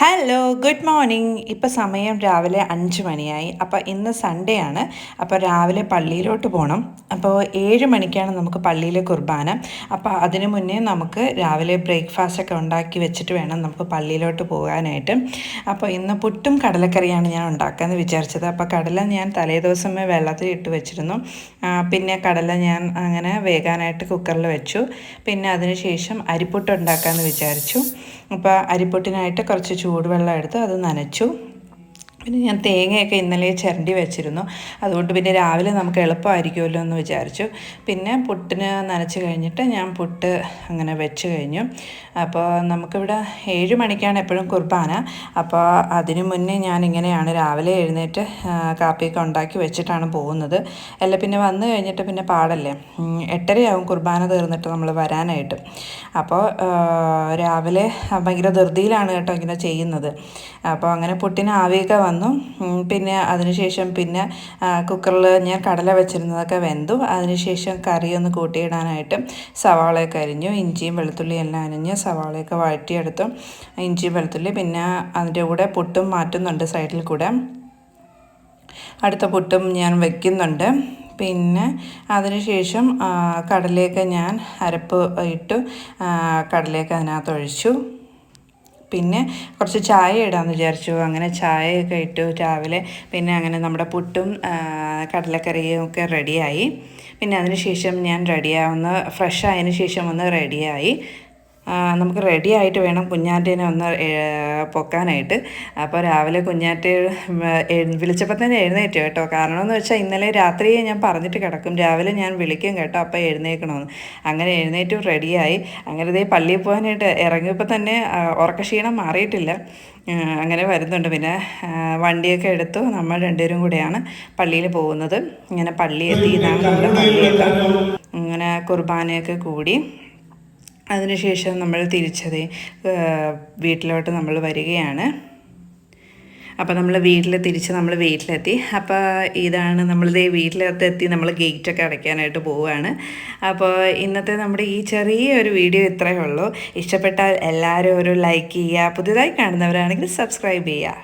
Hello good morning ഇപ്പോൾ സമയം രാവിലെ അഞ്ച് മണിയായി. അപ്പോൾ ഇന്ന് സൺഡേ ആണ്. അപ്പോൾ രാവിലെ പള്ളിയിലോട്ട് പോകണം അപ്പോൾ ഏഴ് മണിക്കാണ് നമുക്ക് പള്ളിയിലെ കുർബാന. അപ്പോൾ അതിനു മുന്നേ നമുക്ക് രാവിലെ ബ്രേക്ക്ഫാസ്റ്റ് ഒക്കെ ഉണ്ടാക്കി വെച്ചിട്ട് വേണം നമുക്ക് പള്ളിയിലോട്ട് പോകാനായിട്ട്. അപ്പോൾ ഇന്ന് പുട്ടും കടലക്കറിയാണ് ഞാൻ ഉണ്ടാക്കാമെന്ന് വിചാരിച്ചത്. അപ്പോൾ കടല ഞാൻ തലേ ദിവസമേ വെള്ളത്തിൽ ഇട്ട് വെച്ചിരുന്നു. പിന്നെ കടല ഞാൻ അങ്ങനെ വേകാനായിട്ട് കുക്കറിൽ വെച്ചു. പിന്നെ അതിനുശേഷം അരിപ്പുട്ട് ഉണ്ടാക്കാമെന്ന് വിചാരിച്ചു. അപ്പോൾ അരിപ്പൊട്ടിനായിട്ട് കുറച്ച് ചൂടുവെള്ളം എടുത്ത് അത് നനച്ചു. പിന്നെ ഞാൻ തേങ്ങയൊക്കെ ഇന്നലെ ചിരണ്ടി വെച്ചിരുന്നു. അതുകൊണ്ട് പിന്നെ രാവിലെ നമുക്ക് എളുപ്പമായിരിക്കുമല്ലോ എന്ന് വിചാരിച്ചു. പിന്നെ പുട്ടിന് നനച്ച് കഴിഞ്ഞിട്ട് ഞാൻ പുട്ട് അങ്ങനെ വെച്ച് കഴിഞ്ഞു. അപ്പോൾ നമുക്കിവിടെ ഏഴ് മണിക്കാണ് എപ്പോഴും കുർബാന. അപ്പോൾ അതിനു മുന്നേ ഞാൻ ഇങ്ങനെയാണ് രാവിലെ എഴുന്നേറ്റ് കാപ്പിയൊക്കെ ഉണ്ടാക്കി വെച്ചിട്ടാണ് പോകുന്നത്. അല്ല പിന്നെ വന്നു കഴിഞ്ഞിട്ട് പിന്നെ പാടല്ലേ? എട്ടരയാവും കുർബാന തീർന്നിട്ട് നമ്മൾ വരാനായിട്ട്. അപ്പോൾ രാവിലെ ഭയങ്കര ധൃതിയിലാണ് കേട്ടോ ഇങ്ങനെ ചെയ്യുന്നത്. അപ്പോൾ അങ്ങനെ പുട്ടിന് ആവിയൊക്കെ വന്നു പിന്നെ അതിനുശേഷം പിന്നെ കുക്കറിൽ ഞാൻ കടല വെച്ചിരുന്നതൊക്കെ വെന്തു. അതിനുശേഷം കറി ഒന്ന് കൂട്ടിയിടാനായിട്ട് സവാളയൊക്കെ അരിഞ്ഞു. ഇഞ്ചിയും വെളുത്തുള്ളിയും എല്ലാം അരിഞ്ഞ് സവാളയൊക്കെ വഴറ്റിയെടുത്തു. ഇഞ്ചിയും വെളുത്തുള്ളി പിന്നെ അതിന്റെ കൂടെ പുട്ടും മാറ്റുന്നുണ്ട് സൈഡിൽ കൂടെ. അടുത്ത പുട്ടും ഞാൻ വയ്ക്കുന്നുണ്ട് പിന്നെ അതിനുശേഷം കടലയൊക്കെ ഞാൻ അരപ്പ് ഇട്ടു. കടലയൊക്കെ അതിനകത്ത് ഒഴിച്ചു. പിന്നെ കുറച്ച് ചായ ഇടാമെന്ന് വിചാരിച്ചു. അങ്ങനെ ചായയൊക്കെ ഇട്ടു രാവിലെ. പിന്നെ അങ്ങനെ നമ്മുടെ പുട്ടും കടലക്കറിയും ഒക്കെ റെഡിയായി പിന്നെ അതിന് ശേഷം ഞാൻ റെഡിയാവുന്ന ഫ്രഷ് ആയതിന് ശേഷം ഒന്ന് റെഡിയായി നമുക്ക് റെഡി ആയിട്ട് വേണം കുഞ്ഞാറ്റേനെ ഒന്ന് പൊക്കാനായിട്ട്. അപ്പോൾ രാവിലെ കുഞ്ഞാറ്റേ വിളിച്ചപ്പോൾ തന്നെ എഴുന്നേറ്റു കേട്ടോ. കാരണം എന്ന് വെച്ചാൽ ഇന്നലെ രാത്രി ഞാൻ പറഞ്ഞിട്ട് കിടക്കും. രാവിലെ ഞാൻ വിളിക്കും കേട്ടോ അപ്പോൾ എഴുന്നേക്കണമെന്ന് അങ്ങനെ എഴുന്നേറ്റ് റെഡിയായി അങ്ങനെ ഇതേ പള്ളിയിൽ പോകാനായിട്ട് ഇറങ്ങിയപ്പോൾ തന്നെ ഉറക്കക്ഷീണം മാറിയിട്ടില്ല. അങ്ങനെ വരുന്നുണ്ട്. പിന്നെ വണ്ടിയൊക്കെ എടുത്തു. നമ്മൾ രണ്ടുപേരും കൂടെയാണ് പള്ളിയിൽ പോകുന്നത്. ഇങ്ങനെ പള്ളി എത്തി ഇതാണ് നമ്മുടെ പള്ളിയൊക്കെ. ഇങ്ങനെ കുർബാനയൊക്കെ കൂടി. അതിനുശേഷം നമ്മൾ തിരിച്ചത് വീട്ടിലോട്ട് നമ്മൾ വരികയാണ്. അപ്പോൾ നമ്മൾ വീട്ടിൽ തിരിച്ച് നമ്മൾ വീട്ടിലെത്തി. അപ്പോൾ ഇതാണ് നമ്മളിതേ എത്തി നമ്മൾ ഗേറ്റൊക്കെ അടയ്ക്കാനായിട്ട് പോവുകയാണ്. അപ്പോൾ ഇന്നത്തെ നമ്മുടെ ഈ ചെറിയൊരു വീഡിയോ ഇത്രയേ ഉള്ളൂ. ഇഷ്ടപ്പെട്ടാൽ എല്ലാവരും ഒരു ലൈക്ക് ചെയ്യുക. പുതിയതായി കാണുന്നവരാണെങ്കിൽ സബ്സ്ക്രൈബ് ചെയ്യുക.